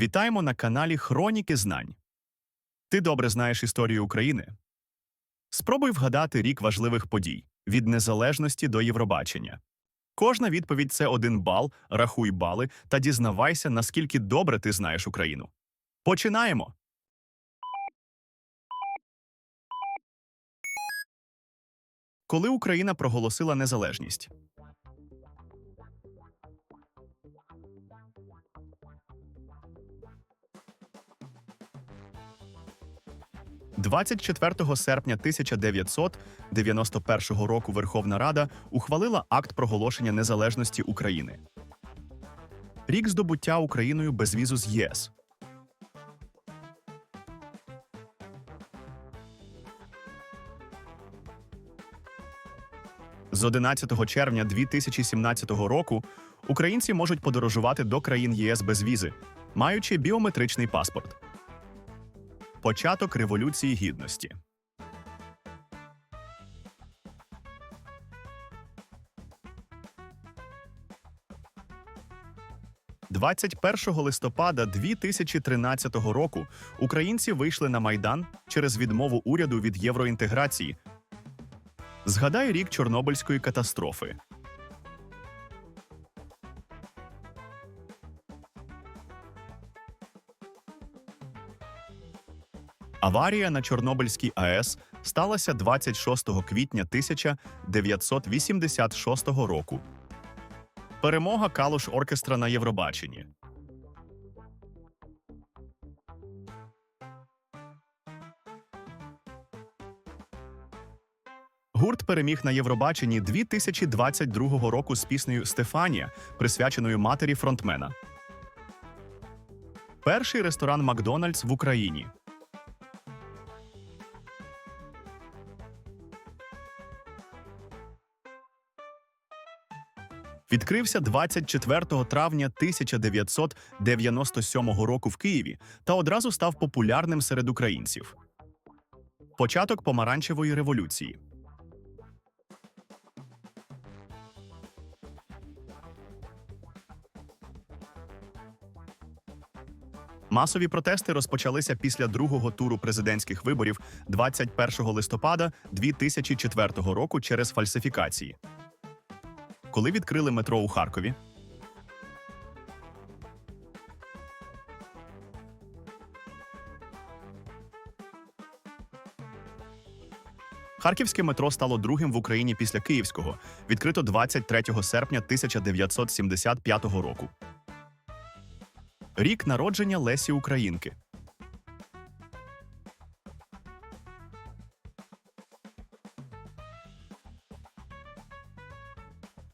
Вітаємо на каналі Хроніки Знань. Ти добре знаєш історію України? Спробуй вгадати рік важливих подій від незалежності до Євробачення. Кожна відповідь це один бал, рахуй бали та дізнавайся, наскільки добре ти знаєш Україну. Починаємо! Коли Україна проголосила незалежність? 24 серпня 1991 року Верховна Рада ухвалила акт проголошення незалежності України. Рік здобуття Україною безвізу з ЄС. З 11 червня 2017 року українці можуть подорожувати до країн ЄС без візи, маючи біометричний паспорт. Початок Революції Гідності. «21 листопада 2013 року українці вийшли на майдан через відмову уряду від євроінтеграції. Згадай рік Чорнобильської катастрофи. Аварія на Чорнобильській АЕС сталася 26 квітня 1986 року. Перемога Калуш оркестра на Євробаченні. Гурт переміг на Євробаченні 2022 року з піснею Стефанія, присвяченою матері фронтмена. Перший ресторан Макдональдс в Україні. Відкрився 24 травня 1997 року в Києві та одразу став популярним серед українців. Початок помаранчевої революції. Масові протести розпочалися після другого туру президентських виборів 21 листопада 2004 року через фальсифікації. Коли відкрили метро у Харкові? Харківське метро стало другим в Україні після Київського, відкрито 23 серпня 1975 року. Рік народження Лесі Українки.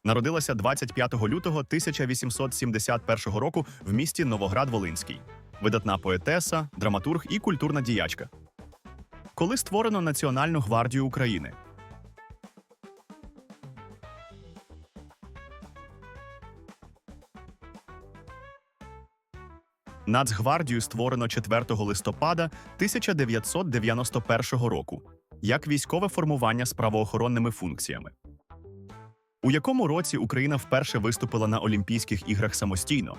Народилася 25 лютого 1871 року в місті Новоград-Волинський. Видатна поетеса, драматург і культурна діячка. Коли створено Національну гвардію України. Нацгвардію створено 4 листопада 1991 року як військове формування з правоохоронними функціями. У якому році Україна вперше виступила на Олімпійських іграх самостійно?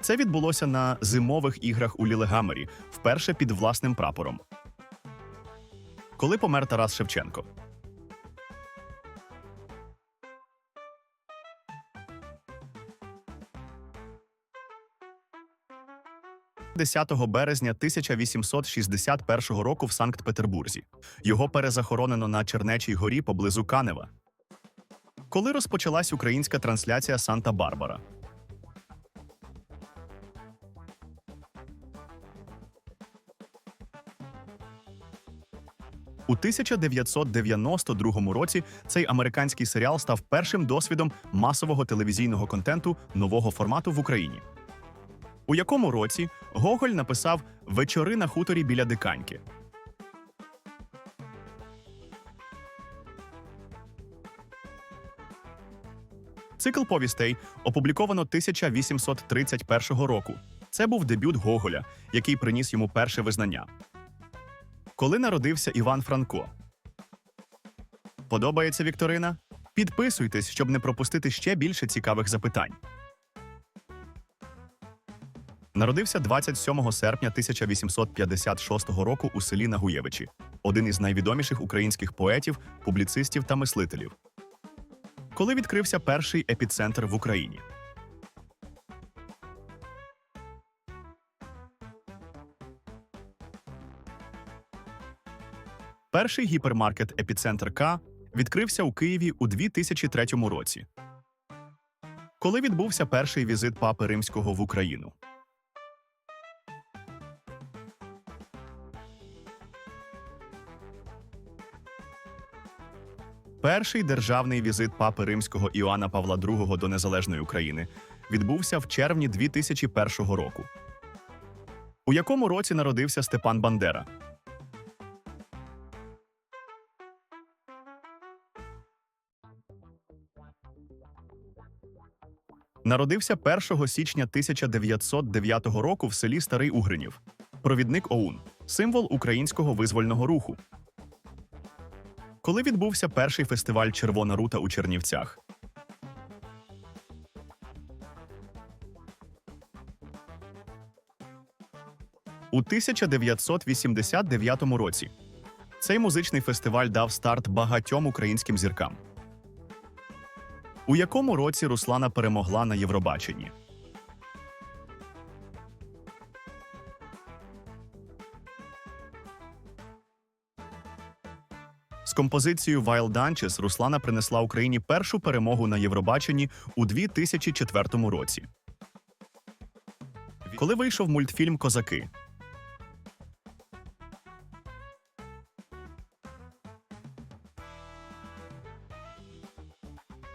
Це відбулося на зимових іграх у Лілегамері, вперше під власним прапором. Коли помер Тарас Шевченко? 10 березня 1861 року в Санкт-Петербурзі. Його перезахоронено на Чернечій горі поблизу Канева. Коли розпочалась українська трансляція Санта-Барбара? У 1992 році цей американський серіал став першим досвідом масового телевізійного контенту нового формату в Україні. У якому році Гоголь написав Вечори на хуторі біля диканьки. Цикл повістей опубліковано 1831 року. Це був дебют Гоголя, який приніс йому перше визнання. Коли народився Іван Франко. Подобається Вікторина? Підписуйтесь, щоб не пропустити ще більше цікавих запитань. Народився 27 серпня 1856 року у селі Нагуєвичі, один із найвідоміших українських поетів, публіцистів та мислителів. Коли відкрився перший епіцентр в Україні? Перший гіпермаркет Епіцентр К відкрився у Києві у 2003 році. Коли відбувся перший візит папи римського в Україну? Перший державний візит папи римського Іоанна Павла II до незалежної України відбувся в червні 2001 року. У якому році народився Степан Бандера? Народився 1 січня 1909 року в селі Старий Угринів. Провідник ОУН символ українського визвольного руху. Коли відбувся перший фестиваль Червона рута у Чернівцях? У 1989 році цей музичний фестиваль дав старт багатьом українським зіркам. У якому році Руслана перемогла на Євробаченні? З композицією Wild Dunches Руслана принесла Україні першу перемогу на Євробаченні у 2004 році. Коли вийшов мультфільм Козаки?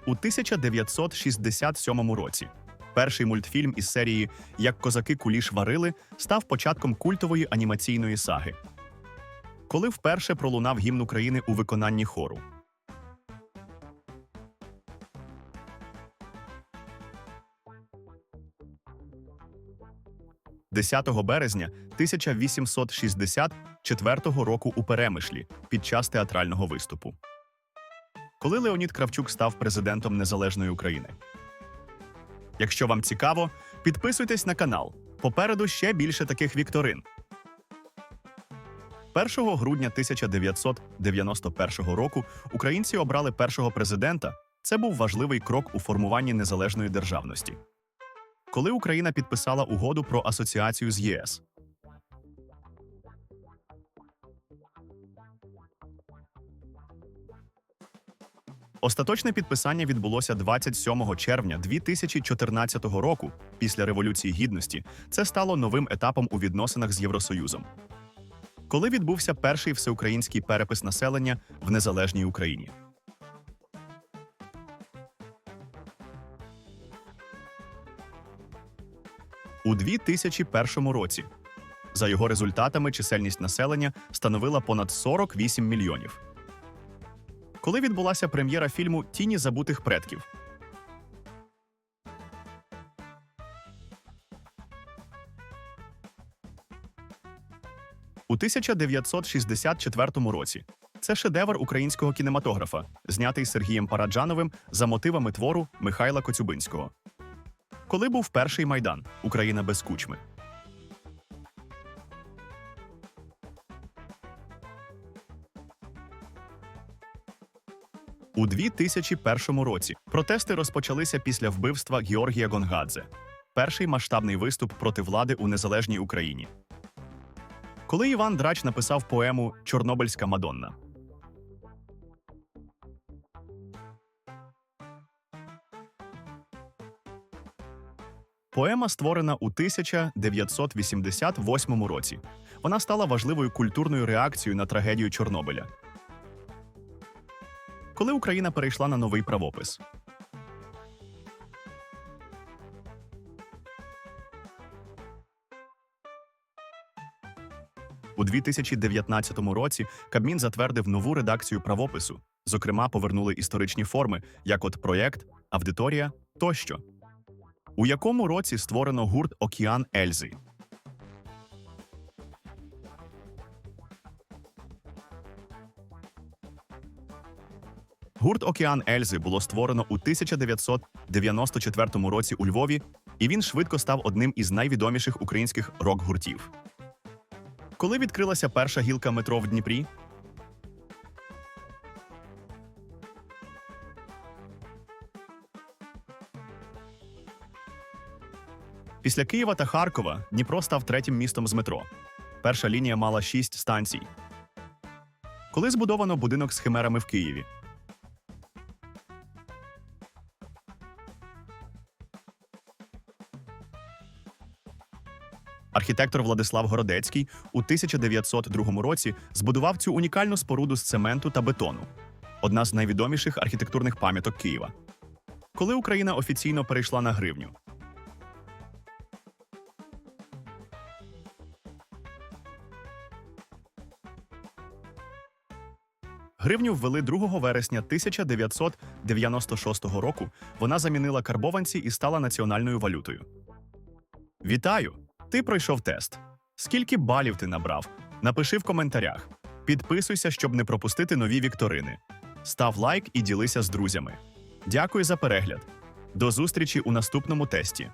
У 1967 році перший мультфільм із серії Як козаки куліш варили став початком культової анімаційної саги. Коли вперше пролунав гімн України у виконанні хору. «10 березня 1864 року у Перемишлі під час театрального виступу коли Леонід Кравчук став президентом Незалежної України. Якщо вам цікаво, підписуйтесь на канал. Попереду ще більше таких вікторин. 1 грудня 1991 року українці обрали першого президента. Це був важливий крок у формуванні незалежної державності. Коли Україна підписала угоду про асоціацію з ЄС. Остаточне підписання відбулося 27 червня 2014 року. Після Революції Гідності це стало новим етапом у відносинах з Євросоюзом. Коли відбувся перший всеукраїнський перепис населення в незалежній Україні. У 2001 році за його результатами чисельність населення становила понад 48 мільйонів коли відбулася прем'єра фільму Тіні забутих предків. 1964 році це шедевр українського кінематографа, знятий Сергієм Параджановим за мотивами твору Михайла Коцюбинського. Коли був перший майдан Україна без кучми. У 2001 році протести розпочалися після вбивства Георгія Гонгадзе, перший масштабний виступ проти влади у незалежній Україні. Коли Іван Драч написав поему Чорнобильська Мадонна. Поема створена у 1988 році. Вона стала важливою культурною реакцією на трагедію Чорнобиля коли Україна перейшла на новий правопис. У 2019 році Кабмін затвердив нову редакцію правопису. Зокрема, повернули історичні форми, як от проєкт, аудиторія тощо. У якому році створено гурт Океан Ельзи. Гурт Океан Ельзи було створено у 1994 році у Львові, і він швидко став одним із найвідоміших українських рок-гуртів. Коли відкрилася перша гілка метро в Дніпрі, Після Києва та Харкова Дніпро став третім містом з метро. Перша лінія мала шість станцій. Коли збудовано будинок з химерами в Києві. Архітектор Владислав Городецький у 1902 році збудував цю унікальну споруду з цементу та бетону одна з найвідоміших архітектурних пам'яток Києва. Коли Україна офіційно перейшла на гривню, Гривню ввели 2 вересня 1996 року. Вона замінила карбованці і стала національною валютою. Вітаю! Ти пройшов тест. Скільки балів ти набрав? Напиши в коментарях. Підписуйся, щоб не пропустити нові вікторини. Став лайк і ділися з друзями. Дякую за перегляд. До зустрічі у наступному тесті.